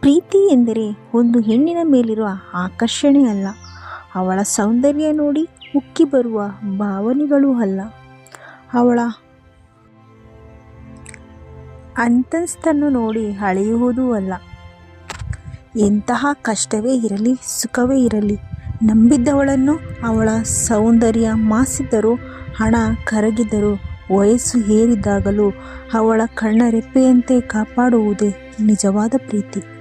ಪ್ರೀತಿ ಎಂದರೆ ಒಂದು ಹೆಣ್ಣಿನ ಮೇಲಿರುವ ಆಕರ್ಷಣೆ ಅಲ್ಲ. ಅವಳ ಸೌಂದರ್ಯ ನೋಡಿ ಉಕ್ಕಿ ಬರುವ ಭಾವನೆಗಳೂ ಅಲ್ಲ. ಅವಳ ಅಂತಸ್ತನ್ನು ನೋಡಿ ಅಳೆಯುವುದೂ ಅಲ್ಲ. ಎಂತಹ ಕಷ್ಟವೇ ಇರಲಿ, ಸುಖವೇ ಇರಲಿ, ನಂಬಿದ್ದವಳನ್ನು ಅವಳ ಸೌಂದರ್ಯ ಮಾಸಿದ್ದರೂ, ಹಣ ಕರಗಿದರೂ ವಯಸ್ಸು ಏರಿದಾಗಲೂ ಅವಳ ಕಣ್ಣರೆಪ್ಪೆಯಂತೆ ಕಾಪಾಡುವುದೇ ನಿಜವಾದ ಪ್ರೀತಿ.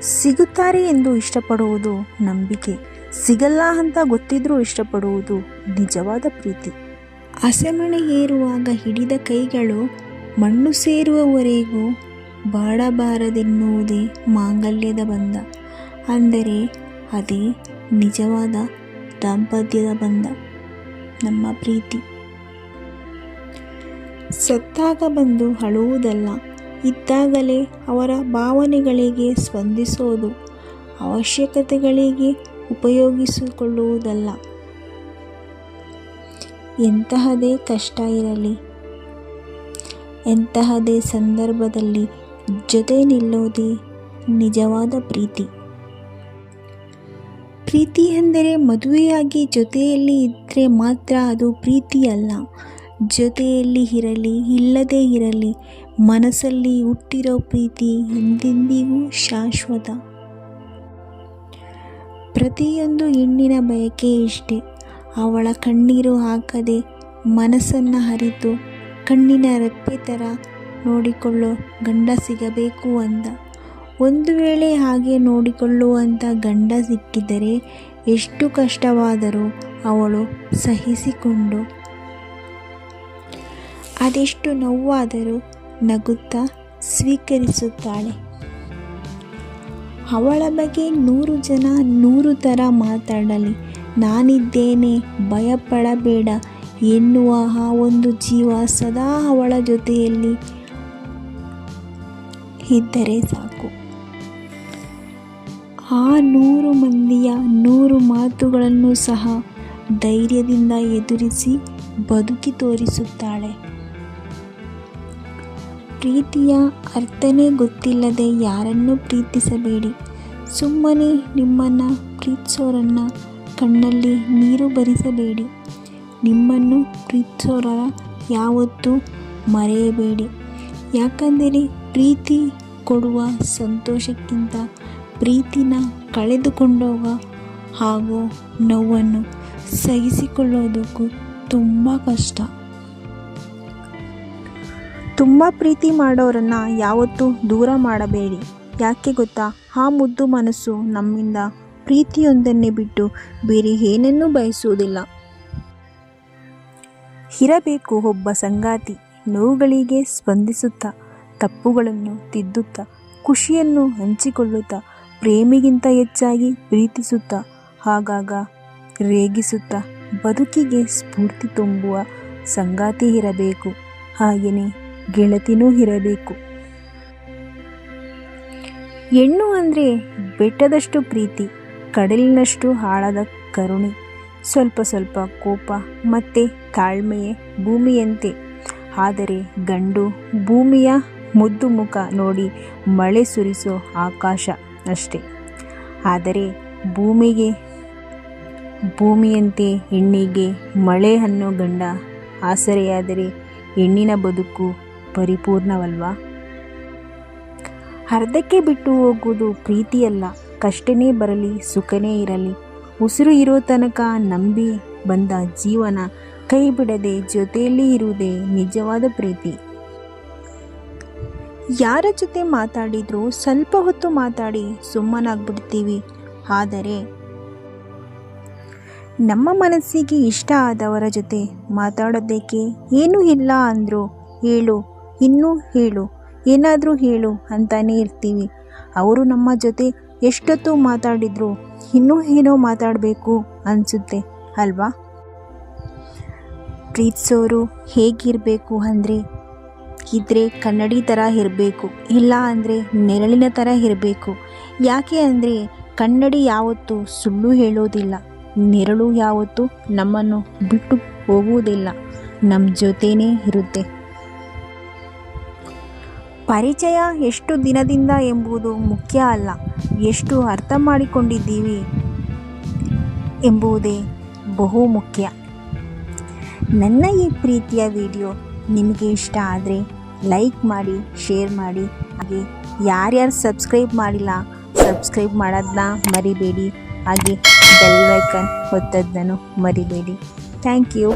ಸಿಗುತ್ತಾರೆ ಎಂದು ಇಷ್ಟಪಡುವುದು ನಂಬಿಕೆ. ಸಿಗಲ್ಲ ಅಂತ ಗೊತ್ತಿದ್ರೂ ಇಷ್ಟಪಡುವುದು ನಿಜವಾದ ಪ್ರೀತಿ. ಹಸೆಮಣೆ ಏರುವಾಗ ಹಿಡಿದ ಕೈಗಳು ಮಣ್ಣು ಸೇರುವವರೆಗೂ ಬಾಡಬಾರದೆನ್ನುವುದೇ ಮಾಂಗಲ್ಯದ ಬಂಧ. ಅಂದರೆ ಅದೇ ನಿಜವಾದ ದಾಂಪತ್ಯದ ಬಂಧ. ನಮ್ಮ ಪ್ರೀತಿ. ಸತ್ತಾಗ ಬಂದು ಅಳುವುದಲ್ಲ. ಇದ್ದಾಗಲೇ ಅವರ ಭಾವನೆಗಳಿಗೆ ಸ್ಪಂದಿಸೋದು ಅವಶ್ಯಕತೆಗಳಿಗೆ ಉಪಯೋಗಿಸಿಕೊಳ್ಳುವುದಲ್ಲ. ಎಂತಹದೇ ಕಷ್ಟ ಇರಲಿ, ಎಂತಹದೇ ಸಂದರ್ಭದಲ್ಲಿ ಜೊತೆ ನಿಲ್ಲೋದೇ ನಿಜವಾದ ಪ್ರೀತಿ. ಪ್ರೀತಿ ಎಂದರೆ ಮದುವೆಯಾಗಿ ಜೊತೆಯಲ್ಲಿ ಇದ್ದರೆ ಮಾತ್ರ ಅದು ಪ್ರೀತಿಯಲ್ಲ. ಜೊತೆಯಲ್ಲಿ ಇರಲಿ, ಇಲ್ಲದೇ ಇರಲಿ ಮನಸ್ಸಲ್ಲಿ ಹುಟ್ಟಿರೋ ಪ್ರೀತಿ ಎಂದೆಂದಿಗೂ ಶಾಶ್ವತ. ಪ್ರತಿಯೊಂದು ಹೆಣ್ಣಿನ ಬಯಕೆ ಇಷ್ಟೇ. ಅವಳ ಕಣ್ಣೀರು ಹಾಕದೆ ಮನಸ್ಸನ್ನು ಹರಿತು ಕಣ್ಣಿನ ರೆಪ್ಪೆ ಥರ ನೋಡಿಕೊಳ್ಳೋ ಗಂಡ ಸಿಗಬೇಕು ಅಂತ ಒಂದು ವೇಳೆ ಹಾಗೆ ನೋಡಿಕೊಳ್ಳುವಂಥ ಗಂಡ ಸಿಕ್ಕಿದರೆ ಎಷ್ಟು ಕಷ್ಟವಾದರೂ ಅವಳು ಸಹಿಸಿಕೊಂಡು. ಅದೆಷ್ಟು ನೋವಾದರೂ ನಗುತ್ತಾ ಸ್ವೀಕರಿಸುತ್ತಾಳೆ. ಅವಳ ಬಗ್ಗೆ ನೂರು ಜನ ನೂರು ಥರ ಮಾತಾಡಲಿ. ನಾನಿದ್ದೇನೆ, ಭಯಪಡಬೇಡ ಎನ್ನುವ ಆ ಒಂದು ಜೀವ ಸದಾ ಅವಳ ಜೊತೆಯಲ್ಲಿ ಇದ್ದರೆ ಸಾಕು. ಆ ನೂರು ಮಂದಿಯ ನೂರು ಮಾತುಗಳನ್ನು ಸಹ ಧೈರ್ಯದಿಂದ ಎದುರಿಸಿ ಬದುಕಿ ತೋರಿಸುತ್ತಾಳೆ. ಪ್ರೀತಿಯ ಅರ್ಥನೇ ಗೊತ್ತಿಲ್ಲದೆ ಯಾರನ್ನೂ ಪ್ರೀತಿಸಬೇಡಿ. ಸುಮ್ಮನೆ ನಿಮ್ಮನ್ನು ಪ್ರೀತಿಸೋರನ್ನು ಕಣ್ಣಲ್ಲಿ ನೀರು ಬರಿಸಬೇಡಿ. ನಿಮ್ಮನ್ನು ಪ್ರೀತಿಸೋರ ಯಾವತ್ತೂ ಮರೆಯಬೇಡಿ. ಯಾಕಂದರೆ ಪ್ರೀತಿ ಕೊಡುವ ಸಂತೋಷಕ್ಕಿಂತ ಪ್ರೀತಿನ ಕಳೆದುಕೊಂಡೋಗ ಹಾಗೂ ನೋವನ್ನು ಸಹಿಸಿಕೊಳ್ಳೋದಕ್ಕೂ ತುಂಬ ಕಷ್ಟ. ತುಂಬ ಪ್ರೀತಿ ಮಾಡೋರನ್ನು ಯಾವತ್ತೂ ದೂರ ಮಾಡಬೇಡಿ. ಯಾಕೆ ಗೊತ್ತಾ? ಆ ಮುದ್ದು ಮನಸ್ಸು ನಮ್ಮಿಂದ ಪ್ರೀತಿಯೊಂದನ್ನೇ ಬಿಟ್ಟು ಬೇರೆ ಏನನ್ನೂ ಬಯಸುವುದಿಲ್ಲ. ಇರಬೇಕು ಒಬ್ಬ ಸಂಗಾತಿ ನೋವುಗಳಿಗೆ ಸ್ಪಂದಿಸುತ್ತಾ, ತಪ್ಪುಗಳನ್ನು ತಿದ್ದುತ್ತಾ, ಖುಷಿಯನ್ನು ಹಂಚಿಕೊಳ್ಳುತ್ತಾ, ಪ್ರೇಮಿಗಿಂತ ಹೆಚ್ಚಾಗಿ ಪ್ರೀತಿಸುತ್ತಾ, ಆಗಾಗ ರೇಗಿಸುತ್ತಾ, ಬದುಕಿಗೆ ಸ್ಫೂರ್ತಿ ತುಂಬುವ ಸಂಗಾತಿ ಇರಬೇಕು. ಹಾಗೆಯೇ ಗೆಳತಿನೂ ಇರಬೇಕು. ಹೆಣ್ಣು ಅಂದರೆ ಬೆಟ್ಟದಷ್ಟು ಪ್ರೀತಿ, ಕಡಲಿನಷ್ಟು ಹಾಳದ ಕರುಣೆ, ಸ್ವಲ್ಪ ಸ್ವಲ್ಪ ಕೋಪ ಮತ್ತು ತಾಳ್ಮೆಯೇ ಭೂಮಿಯಂತೆ. ಆದರೆ ಗಂಡು ಭೂಮಿಯ ಮುದ್ದು ಮುಖ ನೋಡಿ ಮಳೆ ಸುರಿಸೋ ಆಕಾಶ ಅಷ್ಟೆ. ಆದರೆ ಭೂಮಿಗೆ, ಭೂಮಿಯಂತೆ ಹೆಣ್ಣಿಗೆ ಮಳೆ ಅನ್ನೋ ಗಂಡ ಆಸರೆಯಾದರೆ ಹೆಣ್ಣಿನ ಬದುಕು ಪರಿಪೂರ್ಣವಲ್ವಾ? ಅರ್ಧಕ್ಕೆ ಬಿಟ್ಟು ಹೋಗುವುದು ಪ್ರೀತಿಯಲ್ಲ, ಕಷ್ಟನೇ ಬರಲಿ, ಸುಖನೇ ಇರಲಿ. ಉಸಿರು ಇರೋ ತನಕ ನಂಬಿ ಬಂದ ಜೀವನ ಕೈ ಬಿಡದೆ ಜೊತೆಯಲ್ಲಿ ಇರುವುದೇ ನಿಜವಾದ ಪ್ರೀತಿ. ಯಾರ ಜೊತೆ ಮಾತಾಡಿದ್ರೂ ಸ್ವಲ್ಪ ಹೊತ್ತು ಮಾತಾಡಿ ಸುಮ್ಮನಾಗ್ಬಿಡ್ತೀವಿ. ಆದರೆ, ನಮ್ಮ ಮನಸ್ಸಿಗೆ ಇಷ್ಟ ಆದವರ ಜೊತೆ ಮಾತಾಡೋದಕ್ಕೆ ಏನೂ ಇಲ್ಲ ಅಂದರೂ ಹೇಳು ಇನ್ನೂ ಹೇಳು, ಏನಾದರೂ ಹೇಳು ಅಂತಾನೆ ಇರ್ತೀವಿ. ಅವರು ನಮ್ಮ ಜೊತೆ ಎಷ್ಟೊತ್ತು ಮಾತಾಡಿದ್ರು, ಇನ್ನೂ ಏನೋ ಮಾತಾಡಬೇಕು ಅನಿಸುತ್ತೆ, ಅಲ್ವಾ? ಪ್ರೀತಿಸೋರು ಹೇಗಿರಬೇಕು ಅಂದರೆ ಇದ್ದರೆ ಕನ್ನಡಿ ಥರ ಇರಬೇಕು, ಇಲ್ಲ ಅಂದರೆ ನೆರಳಿನ ಥರ ಇರಬೇಕು. ಯಾಕೆ ಅಂದರೆ, ಕನ್ನಡಿ ಯಾವತ್ತೂ ಸುಳ್ಳು ಹೇಳೋದಿಲ್ಲ, ನೆರಳು ಯಾವತ್ತೂ ನಮ್ಮನ್ನು ಬಿಟ್ಟು ಹೋಗುವುದಿಲ್ಲ ನಮ್ಮ ಜೊತೆನೇ ಇರುತ್ತೆ. ಪರಿಚಯ ಎಷ್ಟು ದಿನದಿಂದ ಎಂಬುದು ಮುಖ್ಯ ಅಲ್ಲ. ಎಷ್ಟು ಅರ್ಥ ಮಾಡಿಕೊಂಡಿದ್ದೀವಿ ಎಂಬುದೇ ಬಹು ಮುಖ್ಯ. ನನ್ನ ಈ ಪ್ರೀತಿಯ ವಿಡಿಯೋ ನಿಮಗೆ ಇಷ್ಟ ಆದರೆ ಲೈಕ್ ಮಾಡಿ, ಶೇರ್ ಮಾಡಿ. ಹಾಗೆ ಯಾರ್ಯಾರು ಸಬ್ಸ್ಕ್ರೈಬ್ ಮಾಡಿಲ್ಲ, ಸಬ್ಸ್ಕ್ರೈಬ್ ಮಾಡೋದನ್ನ ಮರಿಬೇಡಿ. ಹಾಗೆ ಬೆಲ್ ಐಕನ್ ಒತ್ತೋದನ್ನು ಮರಿಬೇಡಿ. Thank you.